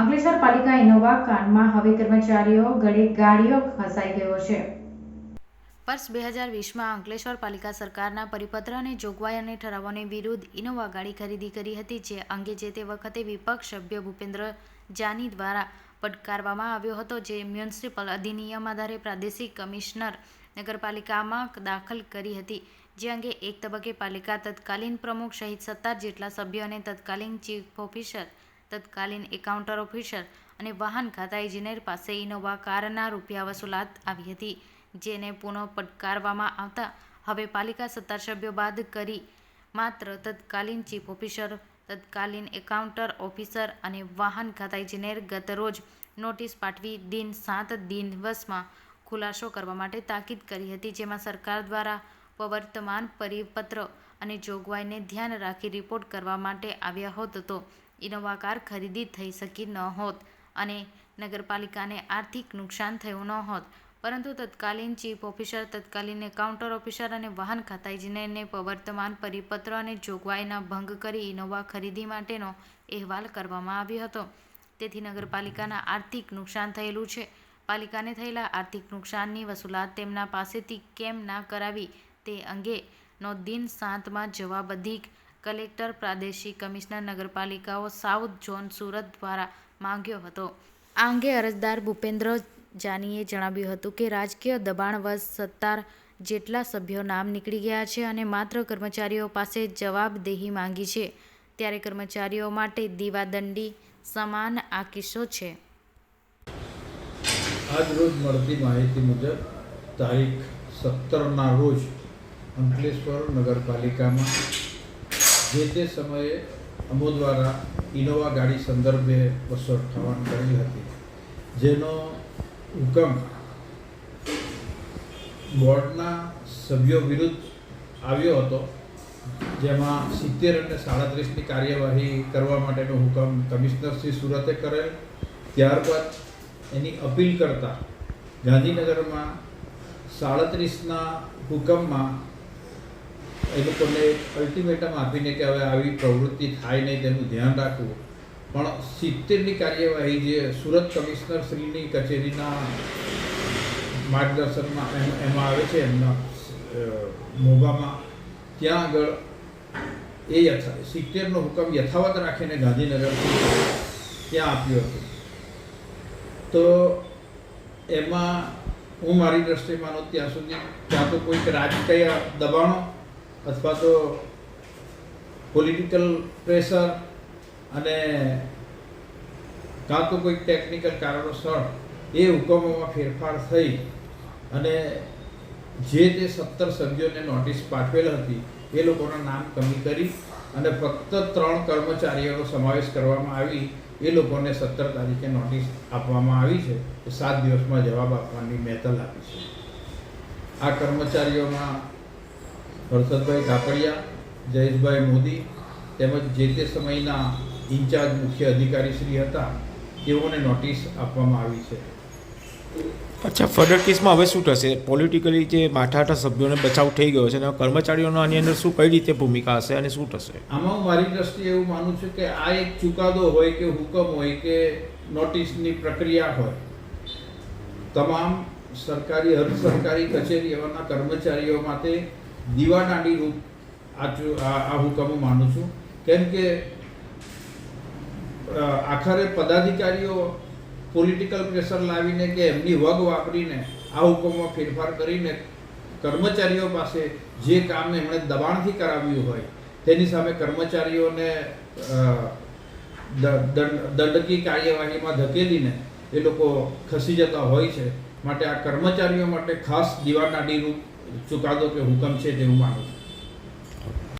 અંકલેશ્વર પાલિકા ઇનોવા કાંડમાં હવે કર્મચારીઓ ગળે ગાડીઓ ફસાઈ ગયો છે. વર્ષ બે હજાર વીસમાં અંકલેશ્વર પાલિકા સરકારના પરિપત્ર અને જોગવાઈ અને ઠરાવોની વિરુદ્ધ ઇનોવા ગાડી ખરીદી કરી હતી, જે અંગે જે તે વખતે વિપક્ષ સભ્ય ભૂપેન્દ્ર જાની દ્વારા પડકારવામાં આવ્યો હતો, જે મ્યુનિસિપલ અધિનિયમ આધારે પ્રાદેશિક કમિશનર નગરપાલિકામાં દાખલ કરી હતી, જે અંગે એક તબક્કે પાલિકા તત્કાલીન પ્રમુખ સહિત સત્તર જેટલા સભ્યો અને તત્કાલીન ચીફ ઓફિસર તત્કાલીન એકાઉન્ટર ઓફિસર અને વાહન ખાતા ઇજનેર પાસે ઇનોવા કારના રૂપિયા વસૂલાત આવી હતી, જેને પુનઃ પડકારવામાં આવતા હવે પાલિકા સત્તાસભ્યો બાદ કરી માત્ર તત્કાલીન ચીફ ઓફિસર, તત્કાલીન એકાઉન્ટર ઓફિસર અને વાહન ખાતા ઇજનેર ગત રોજ નોટિસ પાઠવી દિન સાત દિવસમાં ખુલાસો કરવા માટે તાકીદ કરી હતી, જેમાં સરકાર દ્વારા પ્રવર્તમાન પરિપત્ર અને જોગવાઈને ધ્યાન રાખી રિપોર્ટ કરવા માટે આવ્યા હોત તો ઇનોવા કાર ખરીદી થઈ શકી ન હોત અને નગરપાલિકાને આર્થિક નુકસાન થયું ન હોત પરંતુ તત્કાલીન ચીફ ઓફિસર, તત્કાલીન કાઉન્ટર ઓફિસર અને વાહન ખાતા ઇજનેરને પ્રવર્તમાન પરિપત્ર અને જોગવાઈના ભંગ કરી ઇનોવા ખરીદી માટેનો અહેવાલ કરવામાં આવ્યો હતો. તેથી નગરપાલિકાના આર્થિક નુકસાન થયેલું છે. પાલિકાને થયેલા આર્થિક નુકસાનની વસૂલાત તેમના પાસેથી કેમ ના કરાવી તે અંગેનો દિન સાતમાં જવાબ અધિક કલેક્ટર પ્રાદેશિક કમિશનર નગરપાલિકાઓ સાઉથ ઝોન સુરત દ્વારા માંગ્યો હતો. આ અંગે અરજદાર ભૂપેન્દ્ર જાનીએ જણાવ્યું હતું કે રાજકીય દબાણવશ સત્તાર જેટલા સભ્યો નામ નીકળી ગયા છે અને માત્ર કર્મચારીઓ પાસે જવાબદેહી માંગી છે ત્યારે કર્મચારીઓ માટે દીવાદંડી સમાન આ કિસ્સો છે. આજ રોજ મળતી માહિતી મુજબ તારીખ સત્તરના રોજ અંકલેશ્વર નગરપાલિકામાં જે તે સમયે અમો દ્વારા ઇનોવા ગાડી સંદર્ભે બસો અઠ્ઠાવન કરી હતી, જેનો હુકમ બોર્ડના સભ્યો વિરુદ્ધ આવ્યો હતો, જેમાં સિત્તેર અને સાડત્રીસની કાર્યવાહી કરવા માટેનો હુકમ કમિશનર શ્રી સુરતે કરેલ. ત્યારબાદ એની અપીલ કરતા ગાંધીનગરમાં સાડત્રીસના હુકમમાં એ લોકોને અલ્ટિમેટમ આપીને કે હવે આવી પ્રવૃત્તિ થાય નહીં તેનું ધ્યાન રાખવું. પણ સિત્તેરની કાર્યવાહી જે સુરત કમિશનર શ્રીની કચેરીના માર્ગદર્શનમાં એમ- એમાં આવે છે, એમના મોભામાં, ત્યાં આગળ એ યથા, સિત્તેરનો હુકમ યથાવત રાખીને ગાંધીનગર ત્યાં આપ્યો હતો. તો એમાં હું મારી દ્રષ્ટિએ માનું ત્યાં સુધી, ત્યાં તો કોઈક રાજકીય દબાણો અથવા તો પોલિટિકલ પ્રેશર અને કાં તો કોઈ ટેકનિકલ કારણોસર એ હુકમોમાં ફેરફાર થઈ અને જે તે સત્તર સભ્યોને નોટિસ પાઠવેલ હતી, એ લોકોના નામ કમી કરી અને ફક્ત ત્રણ કર્મચારીઓનો સમાવેશ કરવામાં આવી, એ લોકોને સત્તર તારીખે નોટિસ આપવામાં આવી છે. સાત દિવસમાં જવાબ આપવાની મેતલ આપી છે. આ કર્મચારીઓમાં હર્ષદભાઈ કાકડિયા જયેશભાઈ મોદી તેમજ જે તે સમયના ઇન્ચાર્જ મુખ્ય અધિકારી શ્રી હતા તેઓને નોટિસ આપવામાં આવી છે. અચ્છા ફર્ધર કેસમાં હવે શું થશે? પોલિટિકલી જે માઠાઠા સભ્યોને બચાવ થઈ ગયો છે અને કર્મચારીઓનો આની અંદર શું કઈ રીતે ભૂમિકા હશે અને શું થશે? આમાં હું મારી દ્રષ્ટિએ એવું માનું છું કે આ એક ચુકાદો હોય કે હુકમ હોય કે નોટિસની પ્રક્રિયા હોય તમામ સરકારી અર્ધ સરકારી કચેરીઓના કર્મચારીઓ માટે દીવાદાંડી રૂપ આ હુકમો માનું છું. કેમ કે આખરે પદાધિકારીઓ પોલિટિકલ પ્રેશર લાવીને કે એમની વગ વાપરીને આ હુકમમાં ફેરફાર કરીને કર્મચારીઓ પાસે જે કામ એમણે દબાણથી કરાવ્યું હોય તેની સામે કર્મચારીઓને અ, દ- દંડ- દંડકીય કાર્યવાહીમાં ધકેલીને એ લોકો ખસી જતા હોય છે. માટે આ કર્મચારીઓ માટે ખાસ દીવાનાડીનું ચુકાદો કે હુકમ છે તે હું માનું છું.